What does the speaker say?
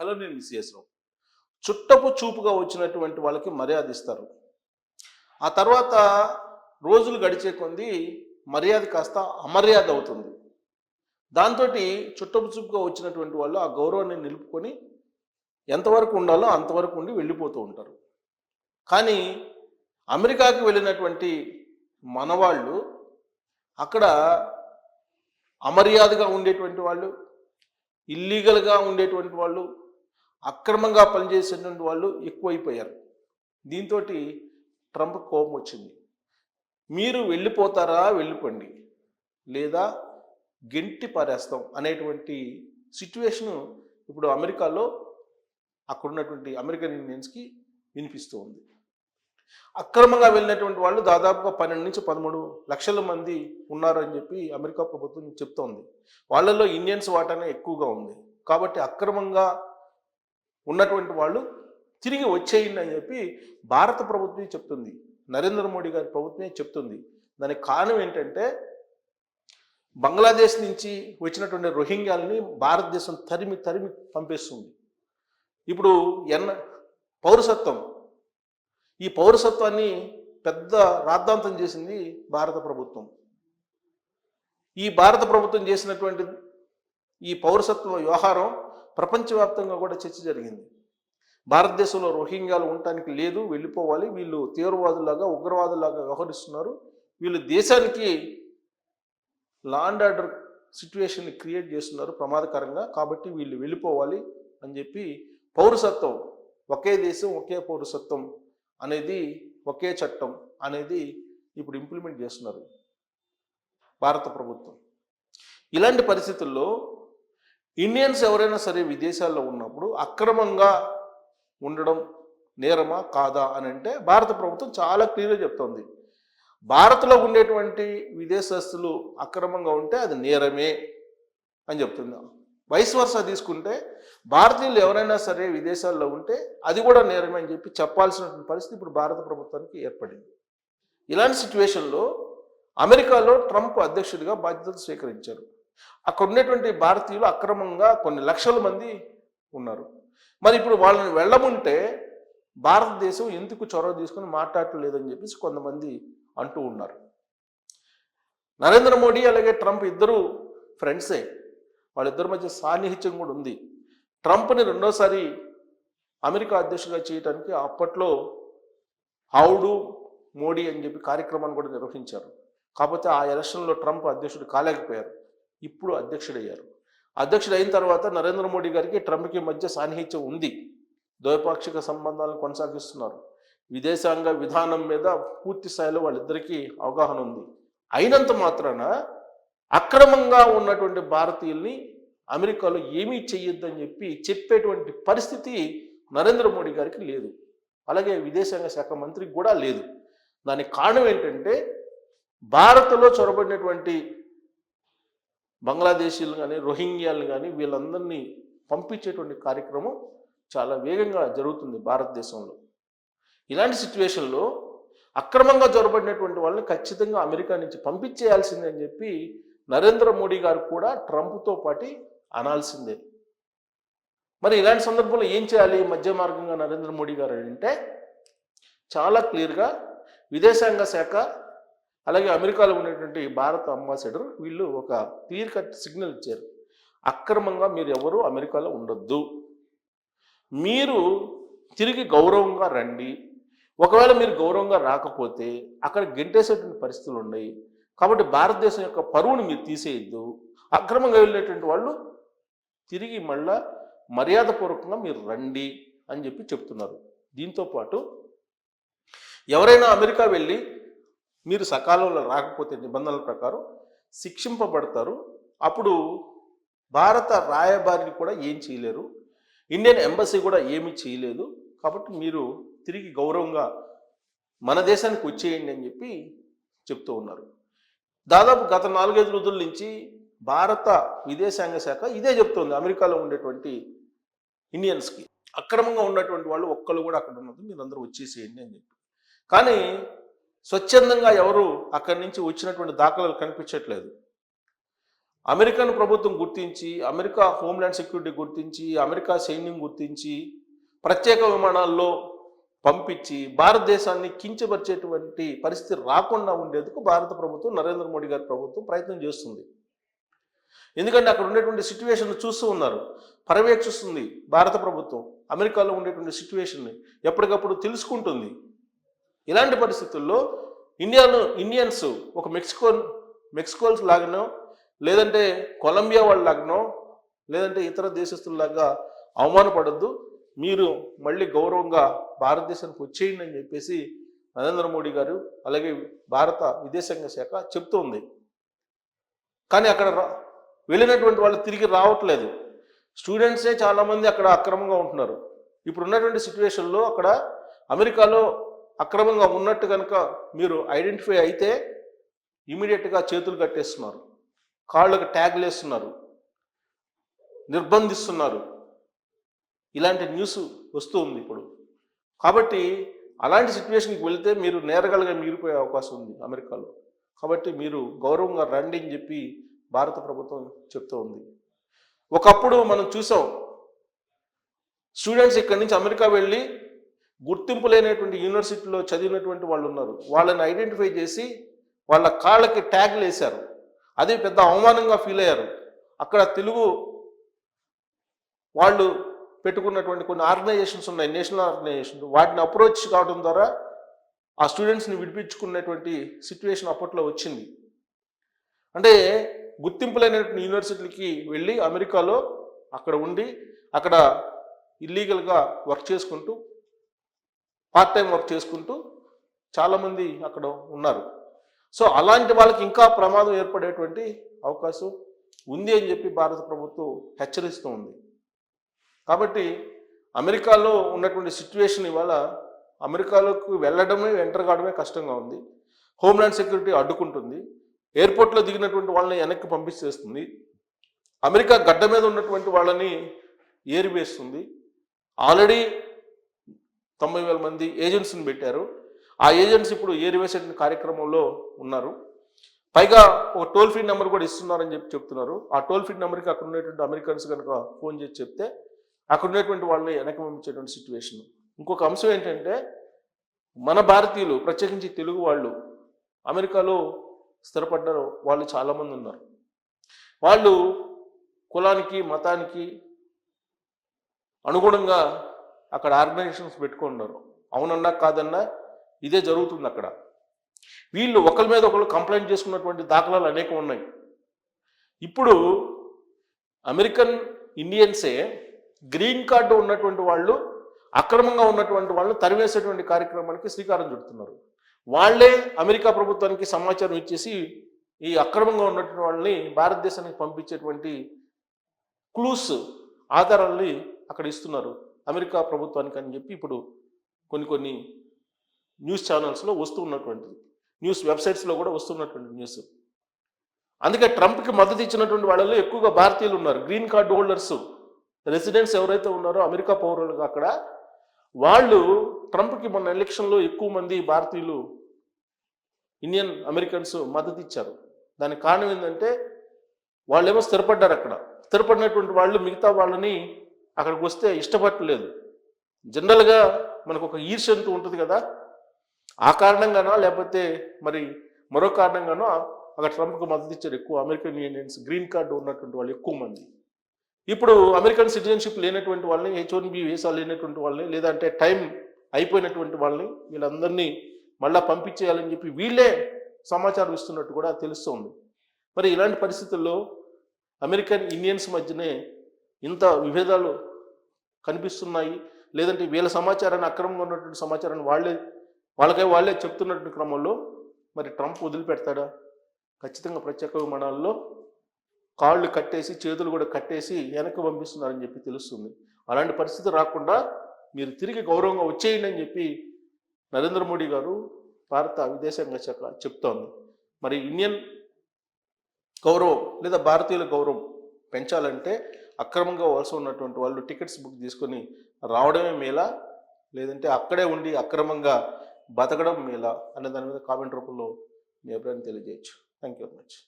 Hello నేను విశేషం. చుట్టపు చూపుగా వచ్చినటువంటి వాళ్ళకి మర్యాద ఇస్తారు. ఆ తర్వాత రోజులు గడిచే కొంది మర్యాద కాస్త అమర్యాద అవుతుంది. దాంతో చుట్టపు చూపుగా వచ్చినటువంటి వాళ్ళు ఆ గౌరవాన్ని నిలుపుకొని ఎంతవరకు ఉండాలో అంతవరకు ఉండి వెళ్ళిపోతూ ఉంటారు. కానీ అమెరికాకి వెళ్ళినటువంటి మనవాళ్ళు అక్కడ అమర్యాదగా ఉండేటువంటి వాళ్ళు ఇల్లీగల్గా ఉండేటువంటి వాళ్ళు అక్రమంగా పనిచేసేటువంటి వాళ్ళు ఎక్కువైపోయారు. దీంతో ట్రంప్ కోపం వచ్చింది. మీరు వెళ్ళిపోతారా? వెళ్ళిపోండి. లేదా గెంటి పారేస్తాం అనేటువంటి సిచ్యువేషను ఇప్పుడు అమెరికాలో అక్కడున్నటువంటి అమెరికన్ ఇండియన్స్కి వినిపిస్తూ ఉంది. అక్రమంగా వెళ్ళినటువంటి వాళ్ళు దాదాపుగా పన్నెండు నుంచి పదమూడు లక్షల మంది ఉన్నారని చెప్పి అమెరికా ప్రభుత్వం చెప్తోంది. వాళ్ళల్లో ఇండియన్స్ వాటానే ఎక్కువగా ఉంది. కాబట్టి అక్రమంగా ఉన్నటువంటి వాళ్ళు తిరిగి వచ్చేయండి అని చెప్పి భారత ప్రభుత్వం చెప్తుంది. నరేంద్ర మోడీ గారి ప్రభుత్వమే చెప్తుంది. దానికి కారణం ఏంటంటే బంగ్లాదేశ్ నుంచి వచ్చినటువంటి రోహింగ్యాలని భారతదేశం తరిమి తరిమి పంపేస్తుంది. ఇప్పుడు ఎన్న పౌరసత్వం. ఈ పౌరసత్వాన్ని పెద్ద రాద్ధాంతం చేసింది భారత ప్రభుత్వం. ఈ భారత ప్రభుత్వం చేసినటువంటి ఈ పౌరసత్వ వ్యవహారం ప్రపంచవ్యాప్తంగా కూడా చర్చ జరిగింది. భారతదేశంలో రోహింగ్యాలు ఉండటానికి లేదు వెళ్ళిపోవాలి. వీళ్ళు తీవ్రవాదులాగా ఉగ్రవాదులాగా వ్యవహరిస్తున్నారు. వీళ్ళు దేశానికి లా అండ్ ఆర్డర్ సిచ్యువేషన్ని క్రియేట్ చేస్తున్నారు ప్రమాదకరంగా. కాబట్టి వీళ్ళు వెళ్ళిపోవాలి అని చెప్పి పౌరసత్వం ఒకే దేశం ఒకే పౌరసత్వం అనేది ఒకే చట్టం అనేది ఇప్పుడు ఇంప్లిమెంట్ చేస్తున్నారు భారత ప్రభుత్వం. ఇలాంటి పరిస్థితుల్లో ఇండియన్స్ ఎవరైనా సరే విదేశాల్లో ఉన్నప్పుడు అక్రమంగా ఉండడం నేరమా? కాదా? అని అంటే భారత ప్రభుత్వం చాలా క్లియర్గా చెప్తోంది. భారత్లో ఉండేటువంటి విదేశస్తులు అక్రమంగా ఉంటే అది నేరమే అని చెప్తుంది. వయసు వరుస తీసుకుంటే భారతీయులు ఎవరైనా సరే విదేశాల్లో ఉంటే అది కూడా నేరమే అని చెప్పి చెప్పాల్సినటువంటి పరిస్థితి ఇప్పుడు భారత ప్రభుత్వానికి ఏర్పడింది. ఇలాంటి సిచ్యువేషన్లో అమెరికాలో ట్రంప్ అధ్యక్షుడిగా బాధ్యతలు స్వీకరించారు. అక్కడ ఉన్నటువంటి భారతీయులు అక్రమంగా కొన్ని లక్షల మంది ఉన్నారు. మరి ఇప్పుడు వాళ్ళని వెళ్ళముంటే భారతదేశం ఎందుకు చొరవ తీసుకుని మాట్లాడలేదని చెప్పేసి కొంతమంది అంటూ ఉన్నారు. నరేంద్ర మోడీ అలాగే ట్రంప్ ఇద్దరు ఫ్రెండ్సే. వాళ్ళిద్దరి మధ్య సాన్నిహిత్యం కూడా ఉంది. ట్రంప్ని రెండోసారి అమెరికా అధ్యక్షుడిగా చేయడానికి అప్పట్లో హౌడు మోడీ అని చెప్పి కార్యక్రమాన్ని కూడా నిర్వహించారు. కాకపోతే ఆ ఎలక్షన్లో ట్రంప్ అధ్యక్షుడు కాలేకపోయారు. ఇప్పుడు అధ్యక్షుడయ్యారు. అధ్యక్షుడు అయిన తర్వాత నరేంద్ర మోడీ గారికి ట్రంప్కి మధ్య సాన్నిహిత్యం ఉంది. ద్వైపాక్షిక సంబంధాలను కొనసాగిస్తున్నారు. విదేశాంగ విధానం మీద పూర్తి స్థాయిలో వాళ్ళిద్దరికీ అవగాహన ఉంది. అయినంత మాత్రాన అక్రమంగా ఉన్నటువంటి భారతీయుల్ని అమెరికాలో ఏమీ చెయ్యొద్దని చెప్పి చెప్పేటువంటి పరిస్థితి నరేంద్ర మోడీ గారికి లేదు. అలాగే విదేశాంగ శాఖ మంత్రికి కూడా లేదు. దానికి కారణం ఏంటంటే భారత్లో చొరబడినటువంటి బంగ్లాదేశీలు కానీ రోహింగ్యాలు కానీ వీళ్ళందరినీ పంపించేటువంటి కార్యక్రమం చాలా వేగంగా జరుగుతుంది భారతదేశంలో. ఇలాంటి సిచ్యువేషన్లో అక్రమంగా జొరబడినటువంటి వాళ్ళని ఖచ్చితంగా అమెరికా నుంచి పంపించేయాల్సిందే అని చెప్పి నరేంద్ర మోడీ గారు కూడా ట్రంప్తో పాటు అనాల్సిందే. మరి ఇలాంటి సందర్భంలో ఏం చేయాలి మధ్య మార్గంగా నరేంద్ర మోడీ గారు అంటే చాలా క్లియర్గా విదేశాంగ శాఖ అలాగే అమెరికాలో ఉన్నటువంటి భారత అంబాసిడర్ వీళ్ళు ఒక క్లియర్ కట్ సిగ్నల్ ఇచ్చారు. అక్రమంగా మీరు ఎవరు అమెరికాలో ఉండొద్దు. మీరు తిరిగి గౌరవంగా రండి. ఒకవేళ మీరు గౌరవంగా రాకపోతే అక్కడ గెంటేసేటువంటి పరిస్థితులు ఉన్నాయి. కాబట్టి భారతదేశం యొక్క పరువుని మీరు తీసేయద్దు. అక్రమంగా వెళ్ళేటువంటి వాళ్ళు తిరిగి మళ్ళా మర్యాదపూర్వకంగా మీరు రండి అని చెప్పి చెప్తున్నారు. దీంతో పాటు ఎవరైనా అమెరికా వెళ్ళి మీరు సకాలంలో రాకపోతే నిబంధనల ప్రకారం శిక్షింపబడతారు. అప్పుడు భారత రాయబారిని కూడా ఏం చేయలేరు. ఇండియన్ ఎంబసీ కూడా ఏమీ చేయలేదు. కాబట్టి మీరు తిరిగి గౌరవంగా మన దేశానికి వచ్చేయండి అని చెప్పి చెప్తూ ఉన్నారు. దాదాపు గత నాలుగైదు రోజుల నుంచి భారత విదేశాంగ శాఖ ఇదే చెప్తోంది. అమెరికాలో ఉండేటువంటి ఇండియన్స్కి. అక్రమంగా ఉన్నటువంటి వాళ్ళు ఒక్కళ్ళు కూడా అక్కడ ఉన్నది మీరందరూ వచ్చేసేయండి అని చెప్పి. కానీ స్వచ్ఛందంగా ఎవరు అక్కడి నుంచి వచ్చినటువంటి దాఖలాలు కనిపించట్లేదు. అమెరికన్ ప్రభుత్వం గుర్తించి అమెరికా హోమ్ల్యాండ్ సెక్యూరిటీ గుర్తించి అమెరికా సైన్యం గుర్తించి ప్రత్యేక విమానాల్లో పంపించి భారతదేశాన్ని కించపరిచేటువంటి పరిస్థితి రాకుండా ఉండేందుకు భారత ప్రభుత్వం నరేంద్ర మోడీ గారి ప్రభుత్వం ప్రయత్నం చేస్తుంది. ఎందుకంటే అక్కడ ఉండేటువంటి సిచ్యువేషన్ చూస్తూ ఉన్నారు. పర్యవేక్షిస్తుంది భారత ప్రభుత్వం. అమెరికాలో ఉండేటువంటి సిచ్యువేషన్ని ఎప్పటికప్పుడు తెలుసుకుంటుంది. ఇలాంటి పరిస్థితుల్లో ఇండియాను ఇండియన్స్ ఒక మెక్సికో మెక్సికోల్స్ లాగానో లేదంటే కొలంబియా వాళ్ళ లాగానో లేదంటే ఇతర దేశస్తుల్లాగా అవమానపడద్దు. మీరు మళ్ళీ గౌరవంగా భారతదేశానికి వచ్చేయండి అని చెప్పేసి నరేంద్ర మోడీ గారు అలాగే భారత విదేశాంగ శాఖ చెప్తోంది. కానీ అక్కడ వెళ్ళినటువంటి వాళ్ళు తిరిగి రావట్లేదు. స్టూడెంట్సే చాలామంది అక్కడ అక్రమంగా ఉంటున్నారు. ఇప్పుడు ఉన్నటువంటి సిచ్యువేషన్లో అక్కడ అమెరికాలో అక్రమంగా ఉన్నట్టు కనుక మీరు ఐడెంటిఫై అయితే ఇమీడియట్గా చేతులు కట్టేస్తున్నారు కాళ్ళకు ట్యాగ్లు వేస్తున్నారు నిర్బంధిస్తున్నారు. ఇలాంటి న్యూస్ వస్తూ ఉంది ఇప్పుడు. కాబట్టి అలాంటి సిచ్యువేషన్కి వెళితే మీరు నేరగాలుగా మిగిలిపోయే అవకాశం ఉంది అమెరికాలో. కాబట్టి మీరు గౌరవంగా రండి అని చెప్పి భారత ప్రభుత్వం చెప్తూ ఉంది. ఒకప్పుడు మనం చూసాం స్టూడెంట్స్ ఇక్కడి నుంచి అమెరికా వెళ్ళి గుర్తింపు లేనటువంటి యూనివర్సిటీలో చదివినటువంటి వాళ్ళు ఉన్నారు. వాళ్ళని ఐడెంటిఫై చేసి వాళ్ళ కాళ్ళకి ట్యాగ్లు వేశారు అది పెద్ద అవమానంగా ఫీల్ అయ్యారు. అక్కడ తెలుగు వాళ్ళు పెట్టుకున్నటువంటి కొన్ని ఆర్గనైజేషన్స్ ఉన్నాయి నేషనల్ ఆర్గనైజేషన్ వాటిని అప్రోచ్ కావడం ద్వారా ఆ స్టూడెంట్స్ని విడిపించుకునేటువంటి సిచ్యువేషన్ అప్పట్లో వచ్చింది. అంటే గుర్తింపు లేనటువంటి యూనివర్సిటీలకి వెళ్ళి అమెరికాలో అక్కడ ఉండి అక్కడ ఇల్లీగల్గా వర్క్ చేసుకుంటూ పార్ట్ టైం వర్క్ చేసుకుంటూ చాలామంది అక్కడ ఉన్నారు. సో అలాంటి వాళ్ళకి ఇంకా ప్రమాదం ఏర్పడేటువంటి అవకాశం ఉంది అని చెప్పి భారత ప్రభుత్వం హెచ్చరిస్తూ ఉంది. కాబట్టి అమెరికాలో ఉన్నటువంటి సిచ్యువేషన్ ఇవాళ అమెరికాలోకి వెళ్ళడమే ఎంటర్ కావడమే కష్టంగా ఉంది. హోమ్లాండ్ సెక్యూరిటీ అడ్డుకుంటుంది. ఎయిర్పోర్ట్లో దిగినటువంటి వాళ్ళని వెనక్కి పంపించేస్తుంది. అమెరికా గడ్డ మీద ఉన్నటువంటి వాళ్ళని ఏరివేస్తుంది. ఆల్రెడీ తొంభై వేల మంది ఏజెంట్స్ని పెట్టారు. ఆ ఏజెంట్స్ ఇప్పుడు ఏరివేసే కార్యక్రమంలో ఉన్నారు? పైగా ఒక టోల్ ఫ్రీ నెంబర్ కూడా ఇస్తున్నారని చెప్పి చెప్తున్నారు. ఆ టోల్ ఫ్రీ నెంబర్కి అక్కడ ఉన్నటువంటి అమెరికన్స్ కనుక ఫోన్ చేసి చెప్తే అక్కడ ఉన్నటువంటి వాళ్ళని వెనక్కి పంపించేటువంటి సిచ్యువేషన్ ఇంకొక అంశం ఏంటంటే మన భారతీయులు ప్రత్యేకించి తెలుగు వాళ్ళు అమెరికాలో స్థిరపడ్డ వాళ్ళు చాలామంది ఉన్నారు. వాళ్ళు కులానికి మతానికి అనుగుణంగా అక్కడ ఆర్గనైజేషన్స్ పెట్టుకున్నారు. అవునన్నా కాదన్నా ఇదే జరుగుతుంది అక్కడ. వీళ్ళు ఒకరి మీద ఒకరు కంప్లైంట్ చేసుకున్నటువంటి దాఖలాలు అనేకం ఉన్నాయి. ఇప్పుడు అమెరికన్ ఇండియన్సే గ్రీన్ కార్డు ఉన్నటువంటి వాళ్ళు అక్రమంగా ఉన్నటువంటి వాళ్ళు తరివేసేటువంటి కార్యక్రమానికి శ్రీకారం చుడుతున్నారు. వాళ్ళే అమెరికా ప్రభుత్వానికి సమాచారం ఇచ్చేసి ఈ అక్రమంగా ఉన్నటువంటి వాళ్ళని భారతదేశానికి పంపించేటువంటి క్లూస్ ఆధారాలని అక్కడ ఇస్తున్నారు. అమెరికా ప్రభుత్వానికి అని చెప్పి ఇప్పుడు కొన్ని కొన్ని న్యూస్ ఛానల్స్లో వస్తున్నటువంటిది. న్యూస్ వెబ్సైట్స్లో కూడా వస్తున్నటువంటి న్యూస్. అందుకే ట్రంప్కి మద్దతు ఇచ్చినటువంటి వాళ్ళలో ఎక్కువగా భారతీయులు ఉన్నారు. Green card holders. రెసిడెంట్స్ ఎవరైతే ఉన్నారో అమెరికా పౌరులు అక్కడ వాళ్ళు ట్రంప్కి మొన్న ఎలక్షన్లో ఎక్కువ మంది భారతీయులు ఇండియన్ అమెరికన్స్ మద్దతు ఇచ్చారు. దానికి కారణం ఏంటంటే వాళ్ళేమో స్థిరపడ్డారు అక్కడ స్థిరపడినటువంటి వాళ్ళు మిగతా వాళ్ళని అక్కడికి వస్తే ఇష్టపడలేదు జనరల్గా మనకు ఒక ఈర్ష అంటూ ఉంటుంది కదా. ఆ కారణంగానో లేకపోతే మరి మరో కారణంగానో అక్కడ ట్రంప్కి మద్దతు ఇచ్చారు ఎక్కువ అమెరికన్ ఇండియన్స్ గ్రీన్ కార్డు ఉన్నటువంటి వాళ్ళు ఎక్కువ మంది. ఇప్పుడు అమెరికన్ సిటిజన్షిప్ లేనటువంటి వాళ్ళని హెచ్ వన్ బి వీసా లేనటువంటి వాళ్ళని లేదంటే టైం అయిపోయినటువంటి వాళ్ళని వీళ్ళందరినీ మళ్ళీ పంపించేయాలని చెప్పి వీళ్ళే సమాచారం ఇస్తున్నట్టు కూడా తెలుస్తోంది. మరి ఇలాంటి పరిస్థితుల్లో అమెరికన్ ఇండియన్స్ మధ్యనే ఇంత విభేదాలు కనిపిస్తున్నాయి. లేదంటే వీళ్ళ సమాచారాన్ని అక్రమంగా ఉన్నటువంటి సమాచారాన్ని వాళ్ళే వాళ్ళకై వాళ్ళే చెప్తున్నటువంటి క్రమంలో మరి ట్రంప్ వదిలిపెడతాడా? ఖచ్చితంగా ప్రత్యేక విమానాల్లో కాళ్ళు కట్టేసి చేతులు కూడా కట్టేసి వెనక్కి పంపిస్తున్నారని చెప్పి తెలుస్తుంది. అలాంటి పరిస్థితి రాకుండా మీరు తిరిగి గౌరవంగా వచ్చేయండి అని చెప్పి నరేంద్ర మోడీ గారు భారత విదేశాంగ శాఖ చెప్తోంది. మరి ఇండియన్ గౌరవం లేదా భారతీయుల గౌరవం పెంచాలంటే అక్రమంగా వలస ఉన్నటువంటి వాళ్ళు టికెట్స్ బుక్ చేసుకొని రావడమే మేలా? లేదంటే అక్కడే ఉండి అక్రమంగా బతకడం మేలా? అనే దాని మీద కామెంట్ రూపంలో మీ అభిప్రాయం తెలియజేయచ్చు. Thank you very much